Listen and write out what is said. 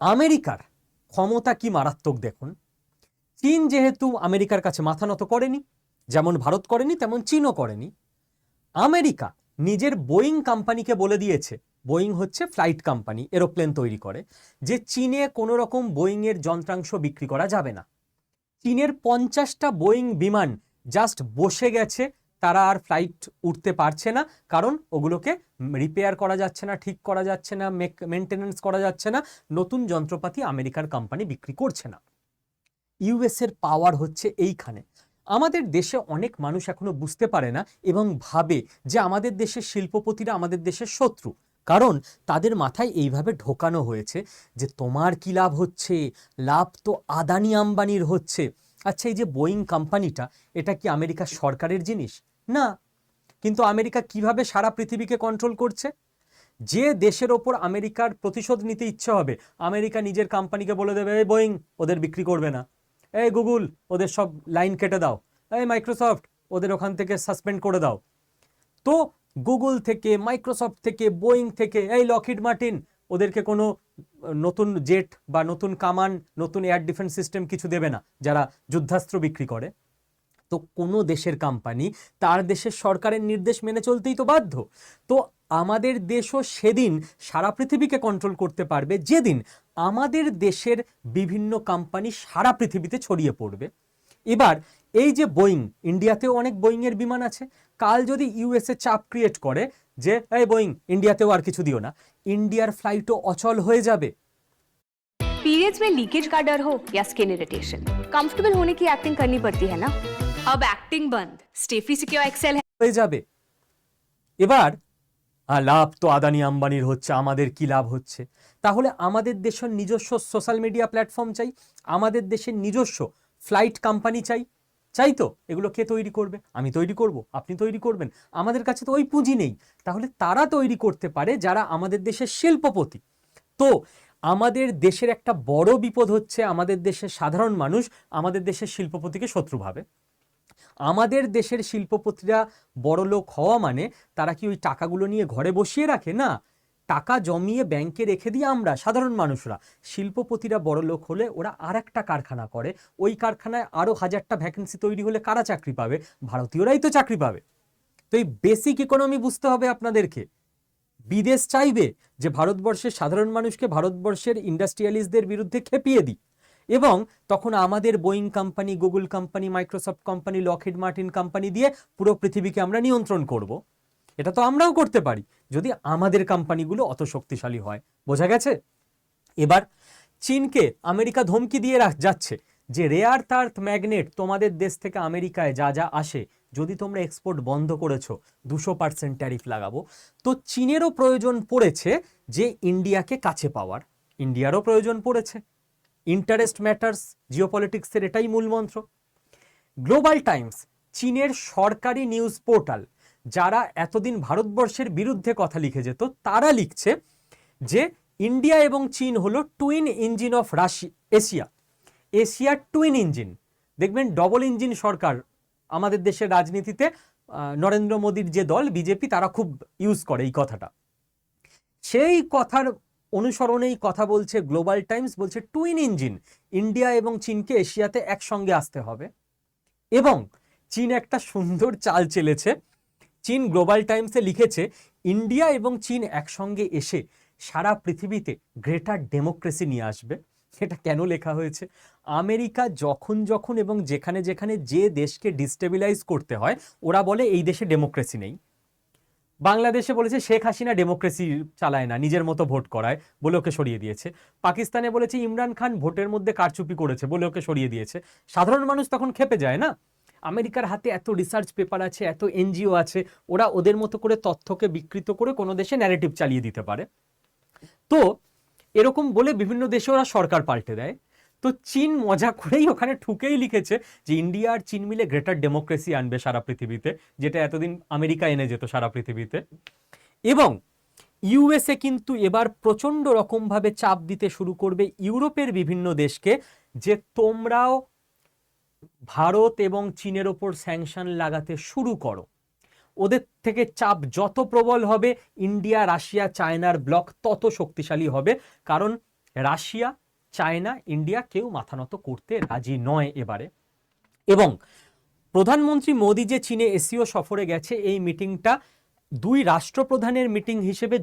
আমেরিকার ক্ষমতা কি মারাত্মক দেখুন। চীন যেহেতু আমেরিকার কাছে মাথা নত করেনি, যেমন ভারত করেনি, তেমন চীনও করেনি। আমেরিকা নিজের বোয়িং কোম্পানিকে বলে দিয়েছে, বোয়িং হচ্ছে ফ্লাইট কোম্পানি, এরোপ্লেন তৈরি করে, যে চীনে কোনো রকম বোয়িংয়ের যন্ত্রাংশ বিক্রি করা যাবে না। চীনের পঞ্চাশটা বোয়িং বিমান জাস্ট বসে গেছে তারা আর ফ্লাইট উঠতে পারছে না, কারণ ওগুলোকে রিপেয়ার করা যাচ্ছে না, ঠিক করা যাচ্ছে না মেক মেনটেনেন্স করা যাচ্ছে না, নতুন যন্ত্রপাতি আমেরিকার কোম্পানি বিক্রি করছে না। ইউএস এর পাওয়ার হচ্ছে এইখানে। আমাদের দেশে অনেক মানুষ এখনও বুঝতে পারে না এবং ভাবে যে আমাদের দেশের শিল্পপতিরা আমাদের দেশের শত্রু। কারণ তাদের মাথায় এইভাবে ঢোকানো হয়েছে যে তোমার কি লাভ হচ্ছে? লাভ তো আদানি আম্বানির হচ্ছে। আচ্ছা এই যে বোয়িং কোম্পানিটা এটা কি আমেরিকার সরকারের জিনিস? না। কিন্তু আমেরিকা কীভাবে সারা পৃথিবীকে কন্ট্রোল করছে? যে দেশের ওপর আমেরিকার প্রতিশোধ নিতে ইচ্ছে হবে, আমেরিকা নিজের কোম্পানিকে বলে দেবে, এই বোয়িং ওদের বিক্রি করবে না। এই গুগল ওদের সব লাইন কেটে দাও। এই মাইক্রোসফট ওদের ওখান থেকে সাসপেন্ড করে দাও। তো গুগল থেকে মাইক্রোসফট থেকে বোয়িং থেকে, এই লকহিড মার্টিন ওদেরকে কোনো নতুন জেট বা নতুন কামান, নতুন এয়ার ডিফেন্স সিস্টেম কিছু দেবে না, যারা যুদ্ধাস্ত্র বিক্রি করে। তো কোনো দেশের কোম্পানি তার দেশের সরকারের নির্দেশ মেনে চলতেই তো বাধ্য তো আমাদের দেশও সেদিন সারা পৃথিবীকে কন্ট্রোল করতে পারবে যেদিন আমাদের দেশের বিভিন্ন কোম্পানি সারা পৃথিবীতে ছড়িয়ে পড়বে এবার এই যে বোয়িং ইন্ডিয়াতেও অনেক বোয়িংয়ের বিমান আছে কাল যদি ইউএসএ চাপ ক্রিয়েট করে যে এই বোয়িং ইন্ডিয়াতেও আর কিছু দিও না ইন্ডিয়ার ফ্লাইটও অচল হয়ে যাবে पीरियड्स में लीकेज का डर हो या स्किन इरिटेशन कंफर्टेबल होने की एक्टिंग करनी पड़ती है ना अब एक्टिंग बंद स्टेफी सिक्योर एक्सेल है হয়ে যাবে এবার আহ, লাভ তো আদানি আম্বানির হচ্ছে আমাদের কি লাভ হচ্ছে তাহলে আমাদের দেশের নিজস্ব সোশ্যাল মিডিয়া প্ল্যাটফর্ম চাই আমাদের দেশের নিজস্ব ফ্লাইট কোম্পানি চাই চাই তো এগুলো কে তৈরি করবে আমি তৈরি করব আপনি তৈরি করবেন আমাদের কাছে তো ওই পুঁজি নেই তাহলে তারা তৈরি করতে পারে যারা আমাদের দেশের শিল্পপতি তো আমাদের দেশের একটা বড় বিপদ হচ্ছে আমাদের দেশের সাধারণ মানুষ আমাদের দেশের শিল্পপতিকে শত্রু ভাবে আমাদের দেশের শিল্পপতিরা বড় লোক হওয়া মানে তারা কি ওই টাকাগুলো নিয়ে ঘরে বসিয়ে রাখে? না, টাকা জমিয়ে ব্যাংকে রেখে দিয়ে আমরা সাধারণ মানুষরা। শিল্পপতিরা বড় লোক হলে ওরা আর একটা কারখানা করে। ওই কারখানায় আরও হাজারটা ভ্যাকেন্সি তৈরি হলে কারা চাকরি পাবে? ভারতীয়রাই তো চাকরি পাবে। তো এই বেসিক ইকোনমি বুঝতে হবে আপনাদেরকে। বিদেশ চাইবে যে ভারতবর্ষের সাধারণ মানুষকে ভারতবর্ষের ইন্ডাস্ট্রিয়ালিস্টদের বিরুদ্ধে খেপিয়ে দিই এবং তখন আমাদের Boeing company Google company Microsoft company Lockheed Martin company দিয়ে পুরো পৃথিবীকে আমরা নিয়ন্ত্রণ করব। এটা তো আমরাও করতে পারি, যদি আমাদের কোম্পানিগুলো অত শক্তিশালী হয়। বোঝা গেছে? এবার চীনকে আমেরিকা ধমকি দিয়ে রাখ যাচ্ছে যে রেয়ার তার্থ ম্যাগনেট তোমাদের দেশ থেকে আমেরিকায় যা যা আসে, যদি তোমরা এক্সপোর্ট বন্ধ করেছ, দুশো পার্সেন্ট ট্যারিফ লাগাবো। তো চীনেরও প্রয়োজন পড়েছে যে ইন্ডিয়াকে কাছে পাওয়ার। ইন্ডিয়ারও প্রয়োজন পড়েছে। ইন্টারেস্ট ম্যাটার্স জিওপলিটিক্সের এটাই মূল মন্ত্র। গ্লোবাল টাইমস চীনের সরকারি নিউজ পোর্টাল যারা এতদিন ভারতবর্ষের বিরুদ্ধে কথা লিখে যেত তারা লিখছে যে ইন্ডিয়া এবং চীন হলো টুইন ইঞ্জিন অফ রাশি এশিয়া এশিয়ার টুইন ইঞ্জিন দেখবেন ডবল ইঞ্জিন সরকার আমাদের দেশের রাজনীতিতে নরেন্দ্র মোদীর যে দল, বিজেপি, তারা খুব ইউজ করে এই কথাটা। সেই কথার অনুসরণেই কথা বলছে গ্লোবাল টাইমস বলছে টুইন ইঞ্জিন ইন্ডিয়া এবং চীনকে এশিয়াতে একসঙ্গে আসতে হবে। এবং চীন একটা সুন্দর চাল চেলেছে। চীন গ্লোবাল টাইমসে লিখেছে, ইন্ডিয়া এবং চীন একসঙ্গে এসে সারা পৃথিবীতে গ্রেটার ডেমোক্রেসি নিয়ে আসবে। এটা কেন লেখা হয়েছে? আমেরিকা যখন যখন এবং যেখানে যেখানে যে দেশকে ডিস্টেবিলাইজ করতে হয়, ওরা বলে এই দেশে ডেমোক্রেসি নেই। বাংলাদেশে বলেছে শেখ হাসিনা ডেমোক্রেসি চালায় না, নিজের মতো ভোট করায় বলে ওকে সরিয়ে দিয়েছে। পাকিস্তানে বলেছে ইমরান খান ভোটের মধ্যে কারচুপি করেছে বলে ওকে সরিয়ে দিয়েছে। সাধারণ মানুষ তখন খেপে যায় না? আমেরিকার হাতে এত রিসার্চ পেপার আছে, এত এনজিও আছে, ওরা ওদের মতো করে তথ্যকে বিকৃত করে কোনো দেশে ন্যারেটিভ চালিয়ে দিতে পারে। তো এরকম বলে বিভিন্ন দেশে ওরা সরকার পাল্টে দেয়। তো চীন মজা করেই ওখানে ঠুকেই লিখেছে যে ইন্ডিয়া আর চীন মিলে গ্রেটার ডেমোক্রেসি আনবে সারা পৃথিবীতে, যেটা এতদিন আমেরিকা এনে যেত সারা পৃথিবীতে। এবং ইউএসএ কিন্তু এবার প্রচণ্ড রকমভাবে চাপ দিতে শুরু করবে ইউরোপের বিভিন্ন দেশকে, যে তোমরাও ভারত এবং চীনের ওপর স্যাংশন লাগাতে শুরু করো। ওদের থেকে চাপ যত প্রবল হবে, ইন্ডিয়া, রাশিয়া, চায়নার ব্লক তত শক্তিশালী হবে। কারণ রাশিয়া চায়না, ইন্ডিয়া কেউ মাথা নত করতে রাজি নয় এবারে। এবং প্রধানমন্ত্রী মোদী যে চীনে এসিও সফরে গেছে, এই মিটিংটা দুই রাষ্ট্রপ্রধানের মিটিং হিসেবে